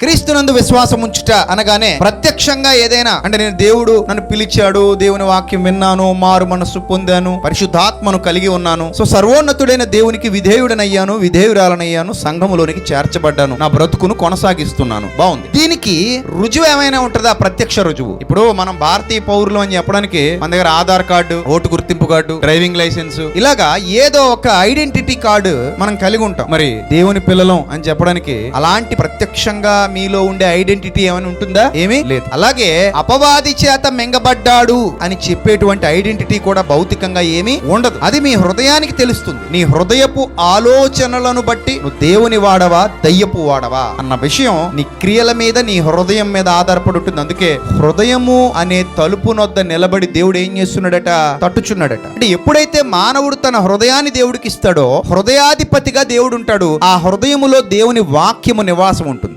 క్రీస్తునందు విశ్వాసం ఉంచుట అనగానే ప్రత్యక్షంగా ఏదైనా అంటే నేను దేవుడు నన్ను పిలిచాడు దేవుని వాక్యం విన్నాను మారు మనస్సు పొందాను పరిశుద్ధాత్మను కలిగి ఉన్నాను సో సర్వోన్నతుడైన దేవునికి విధేయుడనయ్యాను విధేయురాలనయ్యాను సంఘములోనికి చేర్చబడ్డాను నా బ్రతుకును కొనసాగిస్తున్నాను. బాగుంది. దీనికి రుజువు ఏమైనా ఉంటుందా? ప్రత్యక్ష రుజువు. ఇప్పుడు మనం భారతీయ పౌరులు అని చెప్పడానికి మన దగ్గర ఆధార్ కార్డు ఓటు గుర్తింపు కార్డు డ్రైవింగ్ లైసెన్స్ ఇలాగా ఏదో ఒక ఐడెంటిటీ కార్డు మనం కలిగి ఉంటాం. మరి దేవుని పిల్లలం అని చెప్పడానికి అలాంటి ప్రత్యక్షంగా మీలో ఉండే ఐడెంటిటీ ఏమైనా ఉంటుందా? ఏమీ? లేదు. అలాగే అపవాది చేత మెంగబడ్డాడు అని చెప్పేటువంటి ఐడెంటిటీ కూడా భౌతికంగా ఏమీ ఉండదు. అది మీ హృదయానికి తెలుస్తుంది. నీ హృదయపు ఆలోచనలను బట్టి నువ్వు దేవుని వాడవా దయ్యపు వాడవా అన్న విషయం నీ క్రియల మీద నీ హృదయం మీద ఆధారపడి ఉంటుంది. అందుకే హృదయము అనే తలుపు నొద్ద నిలబడి దేవుడు ఏం చేస్తున్నాడట? తట్టుచున్నాడట. అంటే ఎప్పుడైతే మానవుడు తన హృదయాన్ని దేవుడికి ఇస్తాడో హృదయాధిపతిగా దేవుడు ఉంటాడు ఆ హృదయములో దేవుని వాక్యము నివాసం ఉంటుంది.